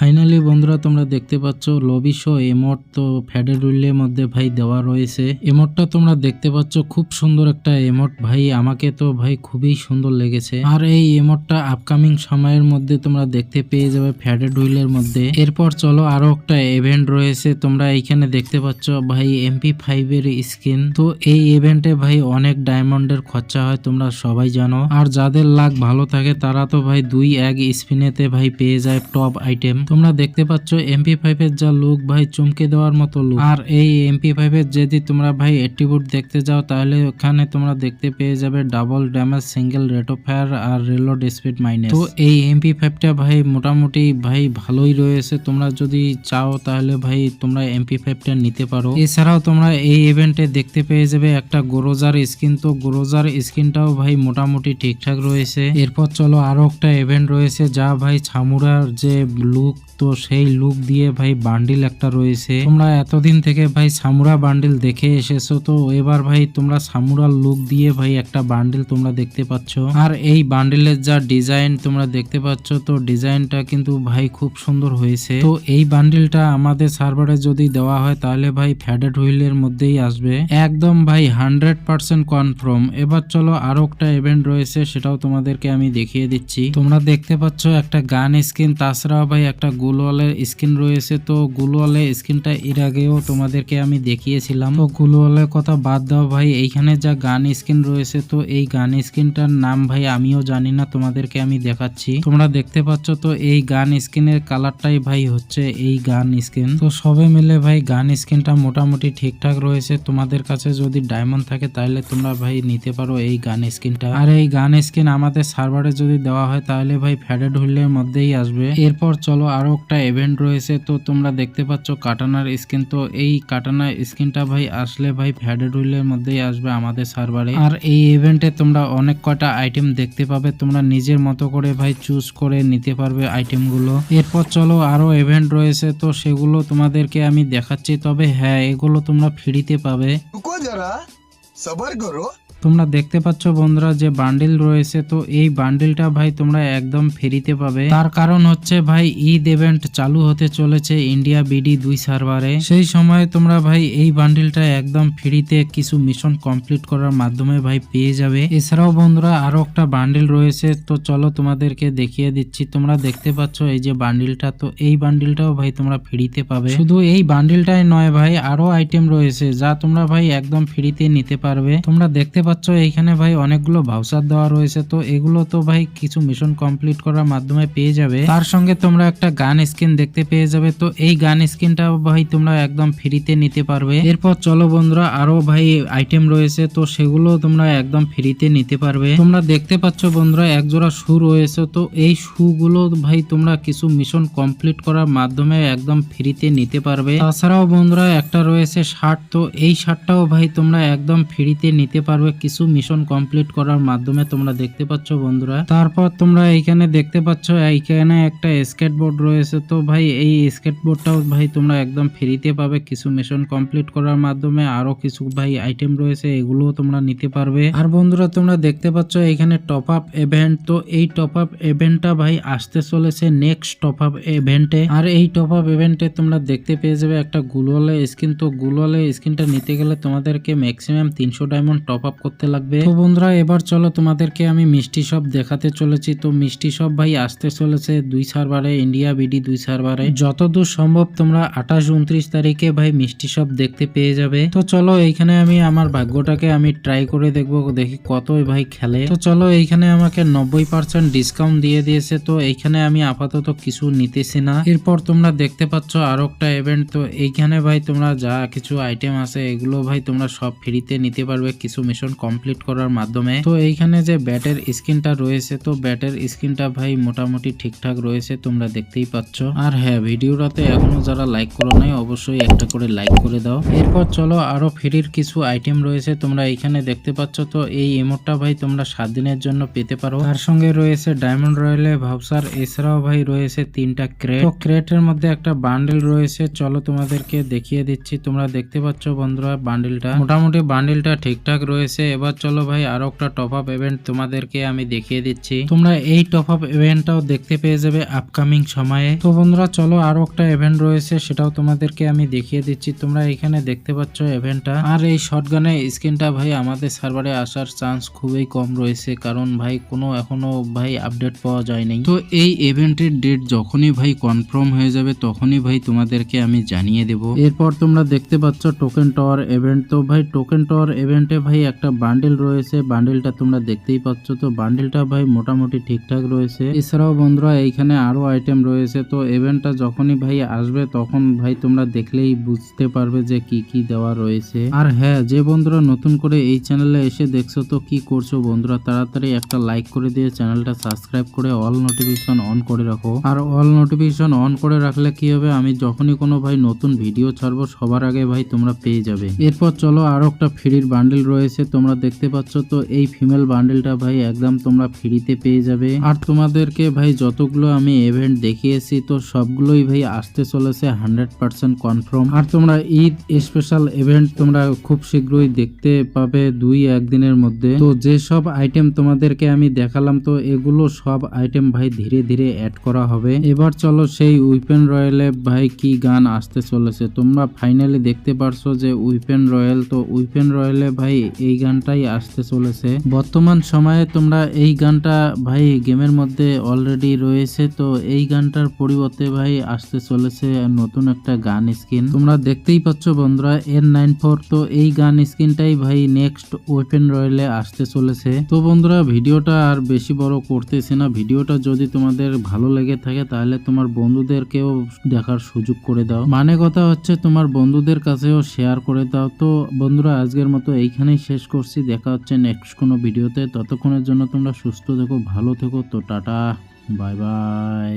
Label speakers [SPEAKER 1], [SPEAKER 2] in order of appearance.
[SPEAKER 1] Finally বন্ধুরা তোমরা দেখতে পাচ্ছ, লবি শো এমোট তো ফ্যাডের রুলের মধ্যে ভাই দেওয়া রয়েছে। এমোটটা তোমরা দেখতে পাচ্ছ, খুব সুন্দর একটা এমোট ভাই, আমাকে তো ভাই খুবই সুন্দর লেগেছে। আর এই এমোটটা আপকামিং সময়ের মধ্যে তোমরা দেখতে পেয়ে যাবে ফ্যাডেড হুইলের মধ্যে। এরপর চলো আরও একটা ইভেন্ট রয়েছে, তোমরা এইখানে দেখতে পাচ্ছ ভাই এমপি ফাইভ এর স্কিন তো এই ইভেন্টে ভাই অনেক ডায়মন্ডের খরচা হয়, তোমরা সবাই জানো। আর যাদের লাক ভালো থাকে, তারা তো ভাই দুই এক স্পিনেতে ভাই পেয়ে যায় টপ আইটেম তোমরা দেখতে পাচ্ছ এমপি ফাইভ এর যা লুক ভাই, চমকে দেওয়ার মতো লুক আর এই এমপি ফাইভ এর যদি তোমরা ভাই এট্রিবিউট দেখতে যাও, তাহলে ওখানে তোমরা দেখতে পেয়ে যাবে double damage single rate of fire R reload speed minus তো এই এমপি ফাইভটা ভাই মোটামুটি ভাই ভালোই রয়েছে। তোমরা যদি চাও তাহলে ভাই তোমরা এমপি ফাইভটা নিতে পারো। এছাড়াও তোমরা এই ইভেন্টে দেখতে পেয়ে যাবে একটা গোরোজার স্কিন তো গোরোজার স্কিনটাও ভাই মোটামুটি ঠিকঠাক রয়েছে। এরপর চলো আরও একটা ইভেন্ট রয়েছে, যা ভাই ছামুরার যে লুক তো সেই লুক দিয়ে ভাই বান্ডিল একটা রয়েছে। তোমরা এতদিন থেকে ভাই সামুরা বান্ডিল দেখে এসেছ, তো এবার ভাই তোমরা সামুরার লুক দিয়ে ভাই একটা বান্ডিল তোমরা দেখতে পাচ্ছ। আর এই বান্ডিলের যা ডিজাইন তোমরা দেখতে পাচ্ছ, তো ডিজাইনটা কিন্তু ভাই খুব সুন্দর হয়েছে। তো এই বান্ডিলটা আমাদের সার্ভারে যদি দেওয়া হয়, তাহলে ভাই ফ্যাডেড হুইলের মধ্যেই আসবে। একদম ভাই হান্ড্রেড পার্সেন্ট কনফার্ম এবার চলো আরও একটা ইভেন্ট রয়েছে, সেটাও তোমাদেরকে আমি দেখিয়ে দিচ্ছি। তোমরা দেখতে পাচ্ছ একটা গান স্কিন তাছাড়াও ভাই একটা গুলওয়ালের স্কিন রয়েছে, তো গুলওয়ালের স্কিনটা এর আগেও তোমাদেরকে আমি দেখিয়েছিলাম। তো গুলওয়ালের কথা বাদ দাও ভাই, এইখানে যা গান স্কিন রয়েছে, তো এই গান স্কিনটার নাম ভাই আমিও জানি না, তোমাদেরকে আমি দেখাচ্ছি। তোমরা দেখতে পাচ্ছ, তো এই গান স্কিনের কালারটাই ভাই হচ্ছে এই গান স্কিন। তো সবে মিলে ভাই গান স্কিনটা মোটামুটি ঠিকঠাক রয়েছে, তোমাদের কাছে যদি ডায়মন্ড থাকে তাহলে তোমরা ভাই নিতে পারো এই গান স্কিনটা। আর এই গান স্কিন আমাদের সার্ভারে যদি দেওয়া হয় তাহলে ভাই ফ্যাডেড হুইলের মধ্যেই আসবে। এরপর চলো আরও একটা ইভেন্ট রয়েছে, তো তোমরা দেখতে পাচ্ছ কাটানার স্কিন তো এই কাটানার স্কিনটা ভাই, আসলে ভাই ফ্যাডেড উইলের মধ্যেই আসবে আমাদের সার্ভারে আর এই ইভেন্টে তোমরা অনেক কটা আইটেম দেখতে পাবে, তোমরা নিজের মতো করে ভাই চুজ করে নিতে পারবে আইটেমগুলো এরপর চলো আরও ইভেন্ট রয়েছে, তো সেগুলো তোমাদেরকে আমি দেখাচ্ছি। তবে হ্যাঁ এগুলো তোমরা ফ্রিতে পাবে।
[SPEAKER 2] সবার করো
[SPEAKER 1] তোমরা দেখতে পাচ্ছ বন্ধুরা যে বান্ডিল রয়েছে, তো এই বান্ডিলটা ভাই তোমরা একদম ফ্রিতে পাবে। তার কারণ হচ্ছে ভাই ঈদ ইভেন্ট চালু হতে চলেছে ইন্ডিয়া বিডি দুই সার্ভারে সেই সময় তোমরা ভাই এই বান্ডিলটা একদম ফ্রিতে কিছু মিশন কমপ্লিট করার মাধ্যমে ভাই পেয়ে যাবে। এছাড়াও বন্ধুরা আরও একটা বান্ডিল রয়েছে, তো চলো তোমাদেরকে দেখিয়ে দিচ্ছি। তোমরা দেখতে পাচ্ছ এই যে বান্ডিলটা, তো এই বান্ডিলটাও ভাই তোমরা ফ্রিতে পাবে। শুধু এই বান্ডিলটাই নয় ভাই, আরও আইটেম রয়েছে যা তোমরা ভাই একদম ফ্রিতে নিতে পারবে। তোমরা দেখতে পাচ্ছ, এইখানে ভাই অনেকগুলো ভাউচার দেওয়া রয়েছে। তো এগুলো তো ভাই কিছু মিশন কমপ্লিট করার মাধ্যমে পেয়ে যাবে। তার সঙ্গে তোমরা একটা গান স্কিন দেখতে পেয়ে যাবে। তো এই গান স্কিনটা ভাই তোমরা একদম ফ্রিতে নিতে পারবে। এরপর চলো বন্ধুরা, আরও ভাই আইটেম রয়েছে। তো সেগুলো তোমরা একদম ফ্রিতে নিতে পারবে। তোমরা দেখতে পাচ্ছ বন্ধুরা, একজোড়া শু রয়েছে। তো এই শুগুলো ভাই তোমরা কিছু মিশন কমপ্লিট করার মাধ্যমে একদম ফ্রিতে নিতে পারবে। তাছাড়াও বন্ধুরা একটা রয়েছে শার্ট তো এই শার্টটাও ভাই তোমরা একদম ফ্রিতে নিতে পারবে। কিছু মিশন কমপ্লিট করার মাধ্যমে তোমরা দেখতে পাচ্ছ বন্ধুরা। তারপর তোমরা এইখানে দেখতে পাচ্ছ, এইখানে একটা স্কেটবোর্ড রয়েছে। তো ভাই, এই স্কেটবোর্ডটাও ভাই তোমরা একদম ফ্রিতে পাবে। কিছু মিশন কমপ্লিট করার মাধ্যমে আরও কিছু ভাই আইটেম রয়েছে, এগুলোও তোমরা নিতে পারবে। আর বন্ধুরা, তোমরা দেখতে পাচ্ছ এখানে টপ আপ ইভেন্ট তো এই টপ আপ ইভেন্টটা ভাই আসতে চলেছে নেক্সট টপ আপ ইভেন্টে আর এই টপ আপ ইভেন্টে তোমরা দেখতে পেয়ে যাবে একটা গুলওয়ালে স্কিন তো গুলওয়ালে স্কিনটা নিতে গেলে তোমাদেরকে ম্যাক্সিমাম তিনশো ডায়মন্ড টপ আপ করতে লাগবে। তো বন্ধুরা, এবার চলো তোমাদেরকে আমি মিষ্টি সব দেখাতে চলেছি। তো মিষ্টি সব ভাই আসতে চলেছে দুই সার্ভারে ইন্ডিয়া বিডি দুই সার্ভারে। যতদূর সম্ভব তোমরা আঠাশ উনত্রিশ তারিখে ভাই মিষ্টি সব দেখতে পেয়ে যাবে। তো চলো এইখানে আমি আমার ভাগ্যটাকে আমি ট্রাই করে দেখব, দেখি কত ভাই খেলে। তো চলো এইখানে আমাকে নব্বই পার্সেন্ট ডিসকাউন্ট দিয়ে দিয়েছে। তো এইখানে আমি আপাতত কিছু নিতেছি না। এরপর তোমরা দেখতে পাচ্ছ আরও একটা ইভেন্ট তো এইখানে ভাই তোমরা যা কিছু আইটেম আছে, এগুলো ভাই তোমরা সব ফ্রিতে নিতে পারবে। কিছু মিশন কমপ্লিট করার মাধ্যমে। তো এইখানে যে ব্যাটের স্ক্রিনটা রয়েছে, তো ব্যাটের স্ক্রিনটা ভাই মোটামুটি ঠিকঠাক রয়েছে, তোমরা দেখতেই পাচ্ছ। আর হ্যাঁ ভিডিওটাতে এখনও যারা লাইক করো নাই, অবশ্যই একটা করে লাইক করে দাও। এরপর চলো, আরও ফ্রির কিছু আইটেম রয়েছে, তোমরা এইখানে দেখতে পাচ্ছ। তো এই ইমোটটা ভাই তোমরা সাত দিনের জন্য পেতে পারো। তার সঙ্গে রয়েছে ডায়মন্ড রয়্যালে ভাবসার, এছাড়াও ভাই রয়েছে তিনটা ক্রেট তো ক্রেটের মধ্যে একটা বান্ডেল রয়েছে, চলো তোমাদেরকে দেখিয়ে দিচ্ছি, তোমরা দেখতে পাচ্ছ বন্ধুরা বান্ডেলটা মোটামুটি বান্ডেলটা ঠিকঠাক রয়েছে। এবার চলো ভাই, আরও একটা টপ আপ ইভেন্ট তোমাদেরকে আমি দেখিয়ে দিচ্ছি। তোমরা এই টপ আপ ইভেন্টটাও দেখতে পেয়ে যাবে আপকামিং সময়ে। তো বন্ধুরা, চলো আরও একটা ইভেন্ট রয়েছে, সেটাও তোমাদেরকে আমি দেখিয়ে দিচ্ছি। তোমরা এখানে দেখতে পাচ্ছ ইভেন্টটা আর এই শটগানের স্ক্রিনটা ভাই, আমাদের সার্ভারে আসার চান্স খুবই কম রয়েছে। কারণ ভাই, কোনো এখনও ভাই আপডেট পাওয়া যায়নি। তো এই ইভেন্টের ডেট যখনই ভাই কনফার্ম হয়ে যাবে, তখনই ভাই তোমাদেরকে আমি জানিয়ে দেব। এরপর তোমরা দেখতে পাচ্ছ টোকেন টাওয়ার ইভেন্ট তো ভাই টোকেন টাওয়ার ইভেন্টে ভাই একটা বান্ডেল রয়েছে। বান্ডেলটা তোমরা দেখতেই পাচ্ছ। তো বান্ডেলটা ভাই মোটামুটি ঠিকঠাক রয়েছে। এছাড়াও বন্ধুরা, এইখানে আরও আইটেম রয়েছে। তো ইভেন্টটা যখনই ভাই আসবে, তখন ভাই তোমরা দেখলেই বুঝতে পারবে যে কি কি দেওয়া রয়েছে। আর হ্যাঁ যে বন্ধুরা নতুন করে এই চ্যানেলে এসে দেখছ, তো কি করছ বন্ধুরা, তাড়াতাড়ি একটা লাইক করে দিয়ে চ্যানেলটা সাবস্ক্রাইব করে অল নোটিফিকেশন অন করে রাখো। আর অল নোটিফিকেশন অন করে রাখলে কি হবে? আমি যখনই কোনো ভাই নতুন ভিডিও ছাড়বো, সবার আগে ভাই তোমরা পেয়ে যাবে। এরপর চলো আরও একটা ফ্রির বান্ডেল রয়েছে। তোমরা দেখতে পাচ্ছ তো, এই ফিমেল বান্ডেলটা ভাই একদম তোমরা ফ্রিতে পেয়ে যাবে। আর তোমাদেরকে ভাই যতগুলো আমি ইভেন্ট দেখিয়েছি তো সবগুলোই ভাই আসতে চলেছে হান্ড্রেড পার্সেন্ট কনফার্ম আর তোমরা ঈদ স্পেশাল ইভেন্ট তোমরা খুব শীঘ্রই দেখতে পাবে দুই একদিনের মধ্যে। তো যে সব আইটেম তোমাদেরকে আমি দেখালাম তো, এগুলো সব আইটেম ভাই ধীরে ধীরে অ্যাড করা হবে। এবার চলো সেই উইপেন রয়্যালে ভাই কি গান আসতে চলেছে। তোমরা ফাইনালি দেখতে পারছ যে উইপেন রয়্যাল তো উইপেন রয়্যালে ভাই এই গানটাই আসতে চলেছে। বর্তমান সময়ে তোমরা এই গানটা ভাই গেমের মধ্যে অলরেডি রয়েছে, তো এই গানটার পরিবর্তে ভাই আসতে চলেছে নতুন একটা গান স্কিন। তোমরা দেখতেই পাচ্ছ বন্ধুরা এন নাইন ফোর তো এই গান স্কিনটাই ভাই নেক্সট ওপেন রয়েলে আসতে চলেছে। তো বন্ধুরা, ভিডিওটা আর বেশি বড় করতেছি না। ভিডিওটা যদি তোমাদের ভালো লেগে থাকে, তাহলে তোমার বন্ধুদেরকেও দেখার সুযোগ করে দাও। মানে কথা হচ্ছে, তোমার বন্ধুদের কাছেও শেয়ার করে দাও। তো বন্ধুরা, আজকের মতো এইখানেই শেষ করছি, দেখা হচ্ছে নেক্সট কোনো ভিডিওতে ততক্ষণের জন্য তোমরা সুস্থ থেকো, ভালো থেকো, তো টাটা বাই বাই